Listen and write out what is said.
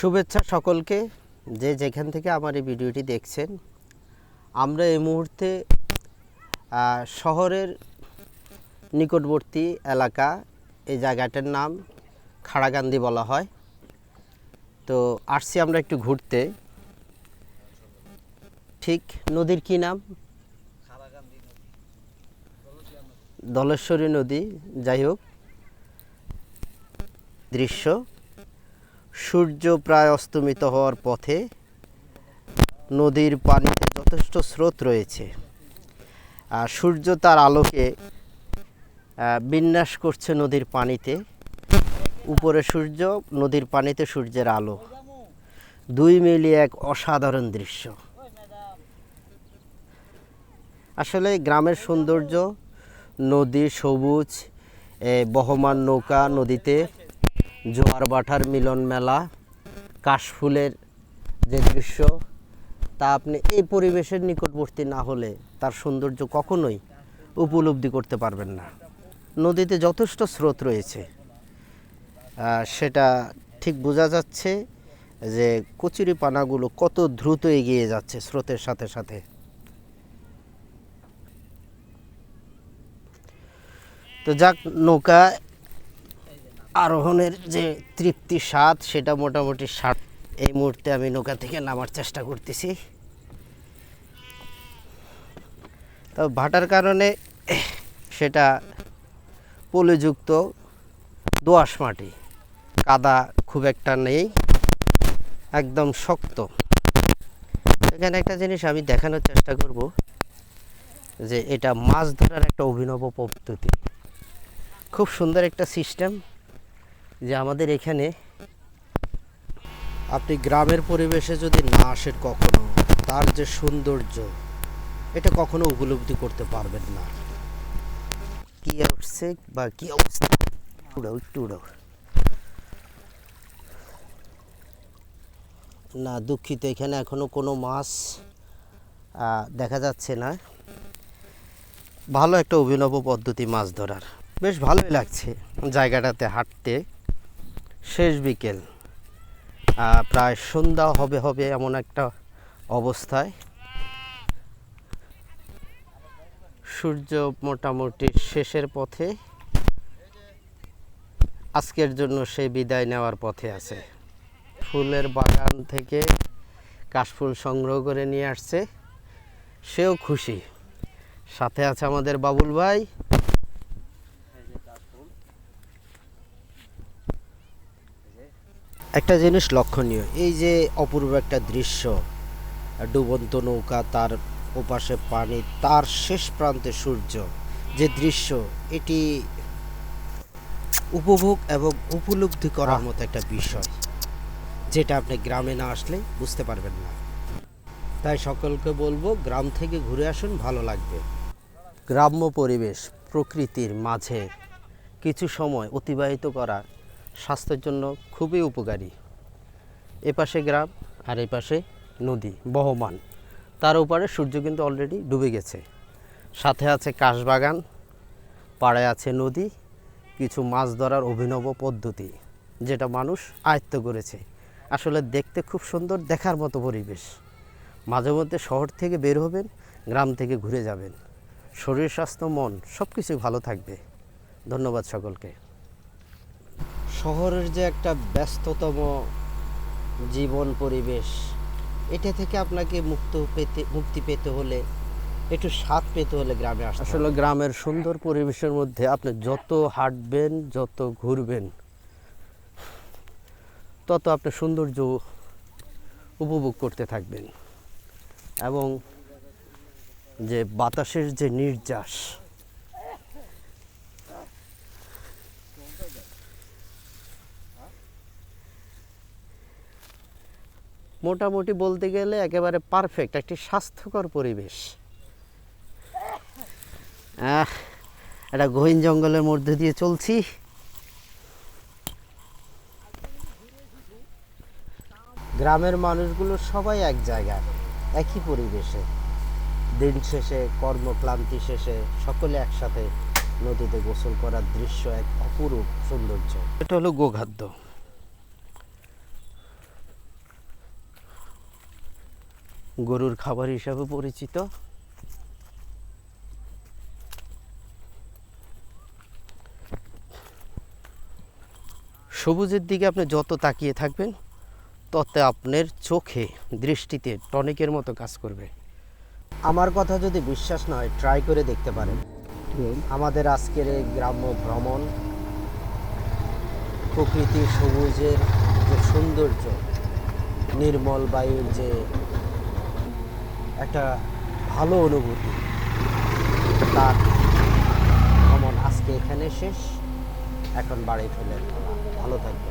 শুভেচ্ছা সকলকে যে যেখান থেকে আমার এই ভিডিওটি দেখছেন। আমরা এই মুহূর্তে শহরের নিকটবর্তী এলাকা, এই জায়গাটার নাম খাড়াগান্ধি বলা হয়। তো আসছি আমরা একটু ঘুরতে। ঠিক নদীর কি নাম? দলেশ্বরী নদী। যাই হোক, দৃশ্য। সূর্য প্রায় অস্তমিত হওয়ার পথে নদীর পানিতে যথেষ্ট স্রোত রয়েছে। আর সূর্য তার আলোকে বিন্যাস করছে নদীর পানিতে। উপরে সূর্য, নদীর পানিতে সূর্যের আলো। দুই মিলিয়ে এক অসাধারণ দৃশ্য। আসলে গ্রামের সৌন্দর্য, নদী সবুজ বহমান নৌকা নদীতে জোয়ার বাটার মিলন মেলা, কাশফুলের যে দৃশ্য, তা আপনি এই পরিবেশের নিকটবর্তী না হলে তার সৌন্দর্য কখনোই উপলব্ধি করতে পারবেন না। নদীতে যথেষ্ট স্রোত রয়েছে। সেটা ঠিক বোঝা যাচ্ছে যে কচুরি পানাগুলো কত দ্রুত এগিয়ে যাচ্ছে স্রোতের সাথে সাথে। তো যাক, নৌকা আরোহণের যে তৃপ্তি স্বাদ, সেটা মোটামুটি স্বাদ। এই মুহূর্তে আমি নৌকা থেকে নামার চেষ্টা করতেছি। তো ভাটার কারণে সেটা পলিযুক্ত দোআঁশ মাটি, কাদা খুব একটা নেই, একদম শক্ত। এখানে একটা জিনিস আমি দেখানোর চেষ্টা করব, যে এটা মাছ ধরার একটা অভিনব পদ্ধতি। খুব সুন্দর একটা সিস্টেম যে আমাদের এখানে আপনি গ্রামের পরিবেশে যদি না আসেন কখনো তার যে সৌন্দর্য এটা কখনো উপলব্ধি করতে পারবেন না। কি উঠছে বা কি অবস্থা? উড়াও একটু উড়াও। না দুঃখিত এখানে এখনও কোনো মাছ দেখা যাচ্ছে না। ভালো একটা অভিনব পদ্ধতি মাছ ধরার। বেশ ভালোই লাগছে জায়গাটাতে হাঁটতে। শেষ বিকেল। প্রায় সন্ধ্যা হবে হবে এমন একটা অবস্থায়। সূর্য মোটামুটি শেষের পথে। আজকের জন্য সে বিদায় নেওয়ার পথে আছে। ফুলের বাগান থেকে কাশফুল সংগ্রহ করে নিয়ে আসছে। সেও খুশি। সাথে আছে আমাদের বাবুল ভাই। একটা জিনিস লক্ষণীয় এই যে অপূর্ব একটা দৃশ্য ডুবন্ত নৌকা তার ওপাশে পানি তার শেষ প্রান্তে সূর্য যে দৃশ্য এটি উপভোগ এবং উপলব্ধি করার মতো একটা বিষয় যেটা আপনি গ্রামে না আসলে বুঝতে পারবেন না। তাই সকলকে বলব গ্রাম থেকে ঘুরে আসুন ভালো লাগবে। গ্রাম্য পরিবেশ প্রকৃতির মাঝে কিছু সময় অতিবাহিত করা স্বাস্থ্যের জন্য খুবই উপকারী। এপাশে গ্রাম আর এপাশে নদী বহমান। তার উপরে সূর্য কিন্তু অলরেডি ডুবে গেছে। সাথে আছে কাশবাগান, পাড়ে আছে নদী, কিছু মাছ ধরার অভিনব পদ্ধতি, যেটা মানুষ আয়ত্ত করেছে। আসলে দেখতে খুব সুন্দর, দেখার মতো পরিবেশ। মাঝে মধ্যে শহর থেকে বের হবেন, গ্রাম থেকে ঘুরে যাবেন। শরীর, স্বাস্থ্য, মন সব কিছু ভালো থাকবে। ধন্যবাদ সকলকে। শহরের যে একটা ব্যস্ততম জীবন পরিবেশ এটা থেকে আপনাকে মুক্ত পেতে মুক্তি পেতে হলে একটু স্বাদ পেতে হলে গ্রামে আসতে আসলে গ্রামের সুন্দর পরিবেশের মধ্যে আপনি যত হাঁটবেন যত ঘুরবেন তত আপনি সৌন্দর্য উপভোগ করতে থাকবেন। এবং যে বাতাসের যে নির্যাস মোটামুটি বলতে গেলে একেবারে পারফেক্ট একটি স্বাস্থ্যকর পরিবেশ। একটা গহীন জঙ্গলের মধ্যে দিয়ে চলছি। গ্রামের মানুষগুলো সবাই এক জায়গায় একই পরিবেশে। দিন শেষে কর্মক্লান্তি শেষে সকলে একসাথে নদীতে গোসল করার দৃশ্য এক অপরূপ সৌন্দর্য। এটা হলো গোখাদ্য। গরুর খাবার হিসাবে পরিচিত। সবুজের দিকে আপনি যত তাকিয়ে থাকবেন তত আপনার চোখে দৃষ্টিতে টনিকের মতো কাজ করবে। আমার কথা যদি বিশ্বাস না হয় ট্রাই করে দেখতে পারেন। আমাদের আজকের এই গ্রাম্য ভ্রমণ প্রকৃতি সবুজের যে সৌন্দর্য নির্মল বায়ুর যে একটা ভালো অনুভূতি। তার ভ্রমণ আজকে এখানে শেষ। এখন বাড়ি ফেলে ভালো থাকবে